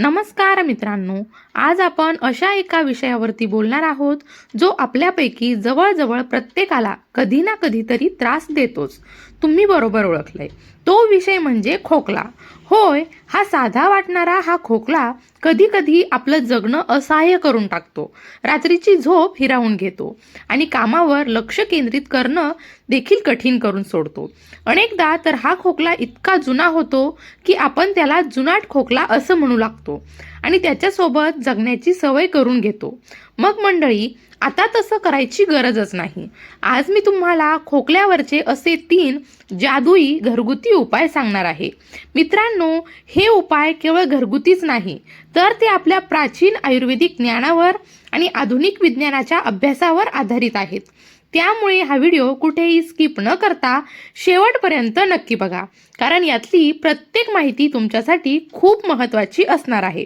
नमस्कार मित्रांनो. आज आपण अशा एका विषयावरती बोलणार आहोत जो आपल्यापैकी जवळजवळ प्रत्येकाला कधी ना कधीतरी त्रास देतोच. तुम्ही बरोबर ओळखलंय. तो विषय म्हणजे खोकला. होय हा साधा वाटणारा हा खोकला कधी कधी आपलं जगणं असहाय्य करून टाकतो. रात्रीची झोप हिरावून घेतो आणि कामावर लक्ष केंद्रित करणं देखील कठीण करून सोडतो. अनेकदा तर हा खोकला इतका जुना होतो की आपण त्याला जुनाट खोकला असं म्हणू लागतो आणि त्याच्यासोबत जगण्याची सवय करून घेतो. मग मंडळी आता तसं करायची गरजच नाही. आज मी तुम्हाला खोकल्यावरचे असे तीन जादुई घरगुती उपाय सांगणार आहे. मित्रांनो हे उपाय केवळ घरगुतीच नाही तर ते आपल्या प्राचीन आयुर्वेदिक ज्ञानावर आणि आधुनिक विज्ञानाच्या अभ्यासावर आधारित आहेत. त्यामुळे हा व्हिडिओ कुठेही स्किप न करता शेवटपर्यंत नक्की बघा कारण यातली प्रत्येक माहिती तुमच्यासाठी खूप महत्त्वाची असणार आहे.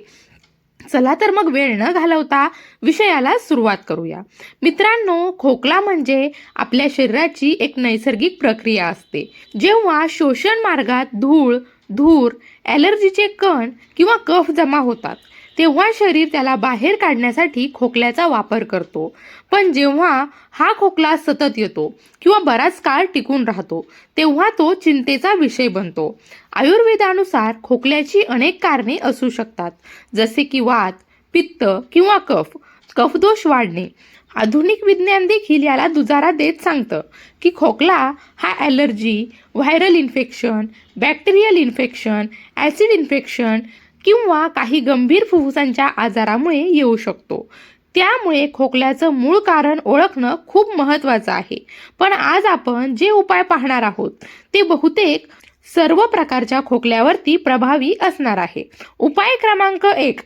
चला तर मग वेळ न घालवता विषयाला सुरुवात करूया. मित्रांनो खोकला म्हणजे आपल्या शरीराची एक नैसर्गिक प्रक्रिया असते. जेव्हा शोषण मार्गात धूळ धूर ॲलर्जीचे कण किंवा कफ जमा होतात तेव्हा शरीर त्याला बाहेर काढण्यासाठी खोकल्याचा वापर करतो. पण जेव्हा हा खोकला सतत येतो किंवा बराच काळ टिकून राहतो तेव्हा तो चिंतेचा विषय बनतो. आयुर्वेदानुसार खोकल्याची अनेक कारणे असू शकतात जसे की वात पित्त किंवा कफ कफदोष वाढणे. आधुनिक विज्ञान देखील याला दुजारा देत सांगतं की खोकला हा allergy viral infection bacterial infection acid infection किंवा काही गंभीर फुफ्फुसांच्या आजारामुळे येऊ शकतो. त्यामुळे खोकल्याचं मूळ कारण ओळखणं खूप महत्त्वाचं आहे. पण आज आपण जे उपाय पाहणार आहोत ते बहुतेक सर्व प्रकारच्या खोकल्यावरती प्रभावी असणार आहे. उपाय क्रमांक एक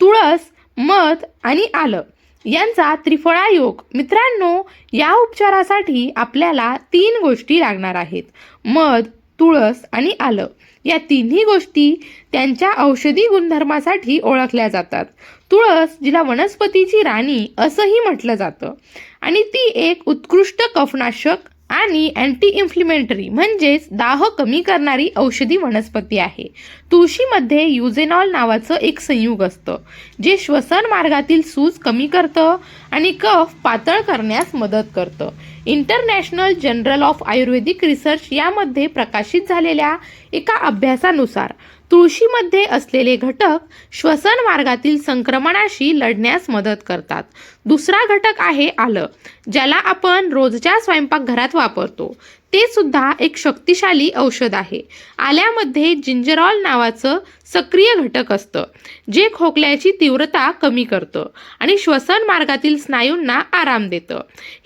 तुळस मध आणि आलं यांचा त्रिफळा योग. मित्रांनो या उपचारासाठी आपल्याला तीन गोष्टी लागणार आहेत. मध तुळस आणि आलं. या तिन्ही गोष्टी त्यांच्या औषधी गुणधर्मासाठी ओळखल्या जातात. तुळस जिला वनस्पतीची राणी असंही म्हटलं जातं. आणि ती एक उत्कृष्ट कफनाशक आणि अँटी इन्फ्लिमेंटरी म्हणजेच दाह कमी करणारी औषधी वनस्पती आहे. तुळशीमध्ये युझेनॉल नावाचं एक संयुग असतं जे श्वसन मार्गातील सूज कमी करतं आणि कफ पातळ करण्यास मदत करतं. International Journal of Ayurvedic Research यामध्ये प्रकाशित झालेल्या एका अभ्यासानुसार तुळशीमध्ये असलेले घटक श्वसन मार्गातील संक्रमणाशी लढण्यास मदत करतात. दुसरा घटक आहे आलं ज्याला आपण रोजच्या स्वयंपाकघरात वापरतो. ते सुद्धा एक शक्तिशाली औषध आहे. आल्यामध्ये जिंजरॉल नावाचं सक्रिय घटक असतं जे खोकल्याची तीव्रता कमी करतं आणि श्वसन मार्गातील स्नायूंना आराम देतं.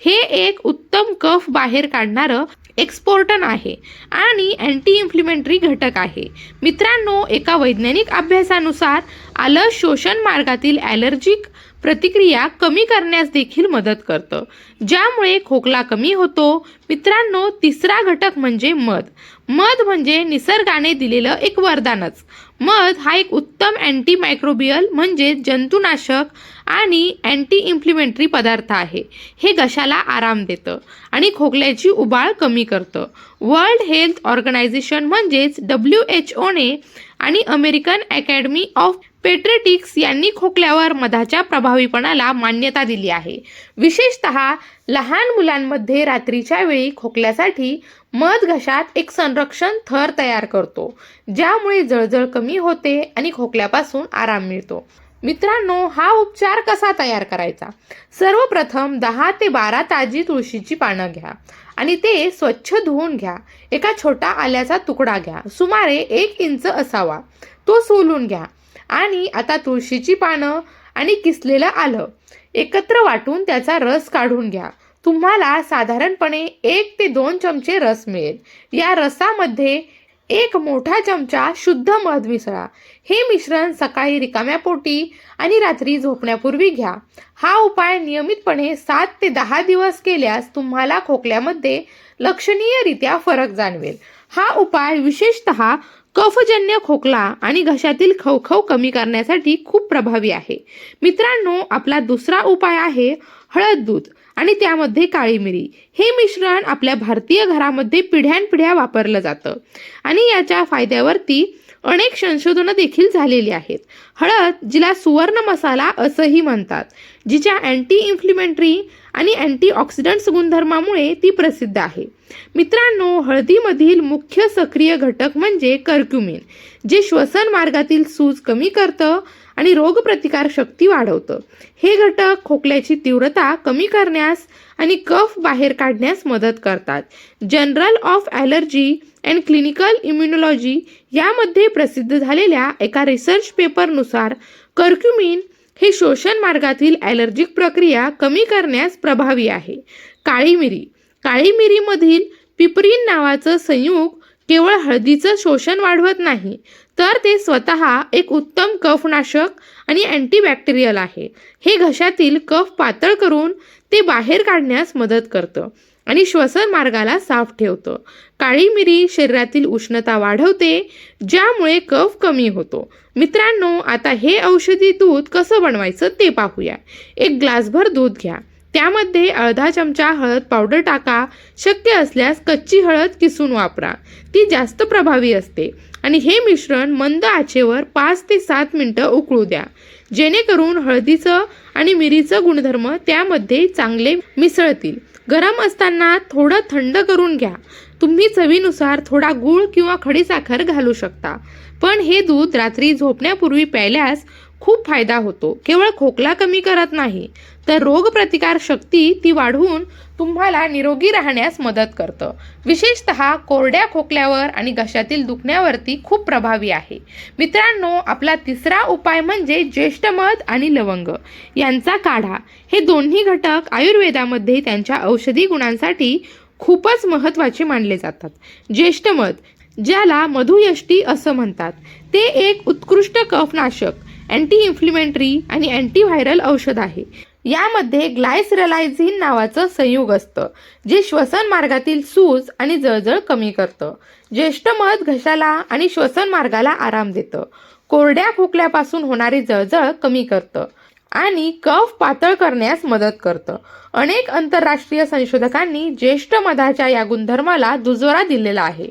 हे एक उत्तम कफ बाहेर काढणारं एक्सपोर्टन आहे आणि अँटी इन्फ्लिमेंटरी घटक आहे. मित्रांनो एका वैज्ञानिक अभ्यासानुसार आलं शोषण मार्गातील ॲलर्जिक प्रतिक्रिया कमी करण्यास देखील मदत करतं. ज्यामुळे खोकला कमी होतो. मित्रांनो तिसरा घटक म्हणजे मध. मध म्हणजे निसर्गाने दिलेलं एक वरदानच. मध हा एक उत्तम अँटी मायक्रोबियल म्हणजे जंतुनाशक आणि अँटी इम्प्लिमेंटरी पदार्थ आहे. हे घशाला आराम देतं आणि खोकल्याची उबाळ कमी करतं. वर्ल्ड हेल्थ ऑर्गनायझेशन म्हणजेच डब्ल्यू एच ओने आणि अमेरिकन अकॅडमी ऑफ पेट्रेटिक्स यांनी खोकल्यावर मधाच्या प्रभावीपणाला मान्यता दिली आहे. विशेषत लहान मुलांमध्ये रात्रीच्या वेळी खोकल्यासाठी मध घशात एक संरक्षण थर तयार करतो ज्यामुळे जळजळ कमी होते आणि खोकल्यापासून आराम मिळतो. मित्रांनो हा उपचार कसा तयार करायचा? सर्वप्रथम दहा ते बारा ताजी तुळशीची पानं घ्या आणि ते स्वच्छ धुवून घ्या. एका छोटा आल्याचा तुकडा घ्या. सुमारे एक इंच असावा. तो सोलून घ्या. आणि आता तुळशीची पानं आणि किसलेलं आलं एकत्र वाटून त्याचा रस काढून घ्या. तुम्हाला साधारणपणे एक ते दोन चमचे रस मिळेल. या रसामध्ये एक मोठा चमचा शुद्ध मध मिसळा. हे मिश्रण सकाळी रिकाम्या पोटी आणि रात्री झोपण्यापूर्वी घ्या. हा उपाय नियमितपणे सात ते दहा दिवस केल्यास तुम्हाला खोकल्यामध्ये लक्षणीयरित्या फरक जाणवेल. हा उपाय विशेषतः कफजन्य खोकला आणि घशातील खवखव कमी करण्यासाठी खूप प्रभावी आहे. मित्रांनो आपला दुसरा उपाय आहे हळद दूध. आणि त्यामध्ये काळी मिरी. हे मिश्रण आपल्या भारतीय घरामध्ये पिढ्यानपिढ्या वापरलं जातं. आणि याच्या फायद्यावरती अनेक संशोधनं देखील झालेली आहेत. हळद जिला सुवर्ण मसाला असंही म्हणतात जिच्या अँटी इन्फ्लिमेंटरी आणि अँटीऑक्सिडंट्स गुणधर्मामुळे ती प्रसिद्ध आहे. मित्रांनो हळदीमधील मुख्य सक्रिय घटक म्हणजे कर्क्युमिन जे श्वसन मार्गातील सूज कमी करतं आणि रोगप्रतिकार शक्ती वाढवतं. हे घटक खोकल्याची तीव्रता कमी करण्यास आणि कफ बाहेर काढण्यास मदत करतात. General of Allergy and Clinical Immunology यामध्ये प्रसिद्ध झालेल्या एका रिसर्च पेपरनुसार कर्क्युमिन हे शोषण मार्गातील ॲलर्जिक प्रक्रिया कमी करण्यास प्रभावी आहे. काळी मिरी. काळी मिरीमधील पिपरीन नावाचं संयुग केवळ हळदीचं शोषण वाढवत नाही तर ते स्वतः एक उत्तम कफनाशक आणि अँटीबॅक्टेरियल आहे. हे घशातील कफ पातळ करून ते बाहेर काढण्यास मदत करतं आणि श्वसन मार्गाला साफ ठेवतं. काळी मिरी शरीरातील उष्णता वाढवते ज्यामुळे कफ कमी होतो. मित्रांनो आता हे औषधी दूध कसं बनवायचं ते पाहूया. एक ग्लासभर दूध घ्या. त्यामध्ये अर्धा चमचा हळद पावडर टाका. शक्य असल्यास कच्ची हळद किसून वापरा. ती जास्त प्रभावी असते. आणि हे मिश्रण मंद आचेवर पाच ते सात मिनटं उकळू द्या. जेणेकरून हळदीचं आणि मिरीचं गुणधर्म त्यामध्ये चांगले मिसळतील. गरम असताना थोडं थंड करून घ्या. तुम्ही चवीनुसार थोडा गूळ किंवा खडीसाखर घालू शकता. पण हे दूध रात्री झोपण्यापूर्वी प्यायल्यास खूप फायदा होतो. केवळ खोकला कमी करत नाही. तर रोगप्रतिकार शक्ती ती वाढवून तुम्हाला निरोगी राहण्यास मदत करतं. विशेषतः कोरड्या खोकल्यावर आणि घशातील दुखण्यावरती खूप प्रभावी आहे. मित्रांनो आपला तिसरा उपाय म्हणजे ज्येष्ठमध आणि लवंग. यांचा काढा. हे दोन्ही घटक आयुर्वेदामध्ये त्यांच्या औषधी गुणांसाठी खूपच महत्त्वाचे मानले जातात. ज्येष्ठमध ज्याला मधुयष्टी असं म्हणतात ते एक उत्कृष्ट कफनाशक अँटी इन्फ्लिमेंटरी आणि अँटीव्हायरल औषध आहे. यामध्ये ग्लायसरलायझिन नावाचं संयुग असतं जे श्वसन मार्गातील सूज आणि जळजळ कमी करतं. ज्येष्ठ मध घशाला आणि श्वसन मार्गाला आराम देतं. कोरड्या खोकल्यापासून होणारी जळजळ कमी करतं आणि कफ पातळ करण्यास मदत करतं. अनेक आंतरराष्ट्रीय संशोधकांनी ज्येष्ठ मधाच्या या गुणधर्माला दुजोरा दिलेला आहे.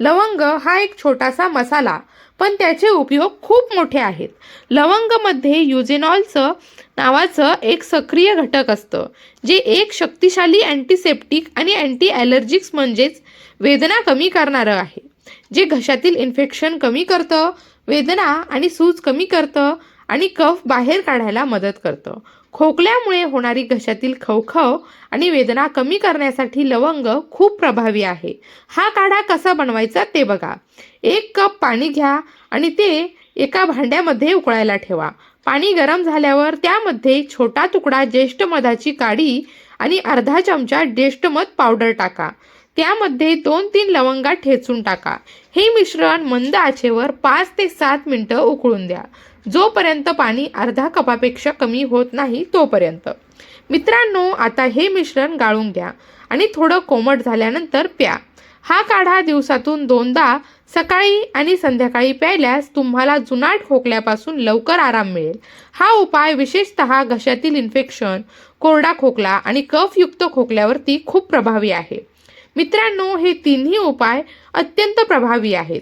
लवंग हा एक छोटासा मसाला पण त्याचे उपयोग खूप मोठे आहेत. लवंगमध्ये युजेनॉलचं नावाचं एक सक्रिय घटक असतं जे एक शक्तिशाली अँटीसेप्टिक आणि अँटी ॲलर्जिक्स म्हणजेच वेदना कमी करणारं आहे जे घशातील इन्फेक्शन कमी करतं वेदना आणि सूज कमी करतं आणि कफ बाहेर काढायला मदत करतं. खोकल्यामुळे होणारी घशातील खवखव आणि वेदना कमी करण्यासाठी लवंग खूप प्रभावी आहे. हा काढा कसा बनवायचा ते बघा. एक कप पाणी घ्या आणि ते एका भांड्यामध्ये उकळायला ठेवा. पाणी गरम झाल्यावर त्यामध्ये छोटा तुकडा ज्येष्ठ मधाची काडी आणि अर्धा चमचा ज्येष्ठ मध पावडर टाका. त्यामध्ये दोन तीन लवंगा ठेचून टाका. हे मिश्रण मंद आचेवर पाच ते सात मिनटं उकळून द्या. जोपर्यंत पाणी अर्धा कपापेक्षा कमी होत नाही तोपर्यंत. मित्रांनो आता हे मिश्रण गाळून घ्या आणि थोडं कोमट झाल्यानंतर प्या. हा काढा दिवसातून दोनदा सकाळी आणि संध्याकाळी प्यायल्यास तुम्हाला जुनाट खोकल्यापासून लवकर आराम मिळेल. हा उपाय विशेषतः घशातील इन्फेक्शन कोरडा खोकला आणि कफयुक्त खोकल्यावरती खूप प्रभावी आहे. मित्रांनो हे तिन्ही उपाय अत्यंत प्रभावी आहेत.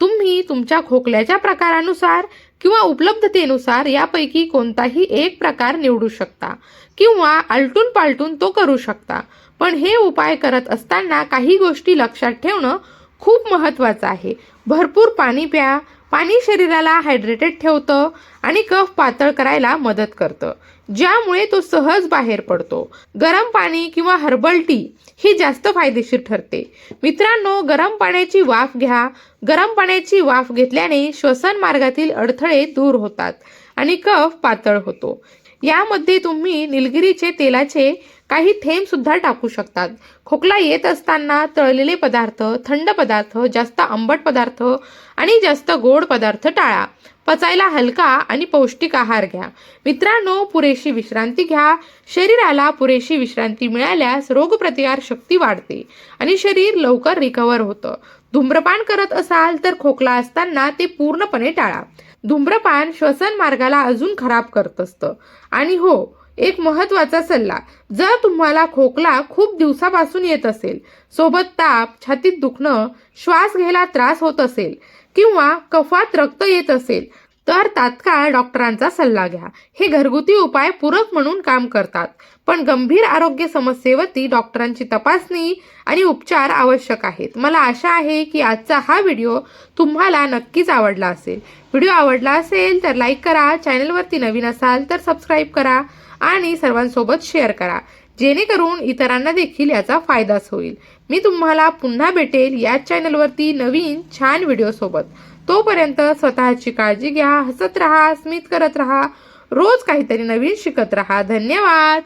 तुम्ही तुमच्या खोकल्याच्या प्रकारानुसार किंवा उपलब्धतेनुसार यापैकी कोणताही एक प्रकार निवडू शकता किंवा आलटून पालटून तो करू शकता. पण हे उपाय करत असताना काही गोष्टी लक्षात ठेवणं खूप महत्त्वाचं आहे. भरपूर पाणी प्या पाणी शरीराला हायड्रेटेड ठेवतं आणि कफ पातळ करायला मदत करतं. ज्यामुळे तो सहज बाहेर पडतो. गरम पाणी किंवा हर्बल टी ही जास्त फायदेशीर ठरते. मित्रांनो गरम पाण्याची वाफ घ्या. गरम पाण्याची वाफ घेतल्याने श्वसन मार्गातील अडथळे दूर होतात आणि कफ पातळ होतो. यामध्ये तुम्ही निलगिरीचे तेलाचे काही थेंब सुद्धा टाकू शकतात. खोकला येत असताना तळलेले पदार्थ थंड पदार्थ जास्त आंबट पदार्थ आणि जास्त गोड पदार्थ टाळा. पचायला हलका आणि पौष्टिक आहार घ्या. मित्रांनो पुरेशी विश्रांती घ्या. शरीराला पुरेशी विश्रांती मिळाल्यास रोगप्रतिकार शक्ती वाढते आणि शरीर लवकर रिकवर होतं. धूम्रपान करत असाल तर खोकला असताना ते पूर्णपणे टाळा. धूम्रपान श्वसन मार्गाला अजून खराब करत असतं. आणि हो एक महत्त्वाचा सल्ला जर तुम्हाला खोकला खूप दिवसापासून येत असेल सोबत ताप छातीत दुखणं श्वास घ्यायला त्रास होत असेल किंवा कफात रक्त येत असेल तर तात्काळ डॉक्टरांचा सल्ला घ्या. हे घरगुती उपाय पूरक म्हणून काम करतात. पण गंभीर आरोग्य समस्येवरती डॉक्टरांची तपासणी आणि उपचार आवश्यक आहेत. मला आशा आहे की आजचा हा व्हिडिओ तुम्हाला नक्कीच आवडला असेल. व्हिडिओ आवडला असेल तर लाईक करा चॅनलवरती नवीन असाल तर सबस्क्राईब करा आणि सर्वांसोबत शेअर करा. जेणेकरून इतरांना देखील याचा फायदाच होईल. मी तुम्हाला पुन्हा भेटेल याच चॅनलवरती नवीन छान व्हिडिओसोबत. तोपर्यंत स्वतःची काळजी घ्या हसत राहा स्मित करत राहा. रोज काहीतरी नवीन शिकत राहा. धन्यवाद.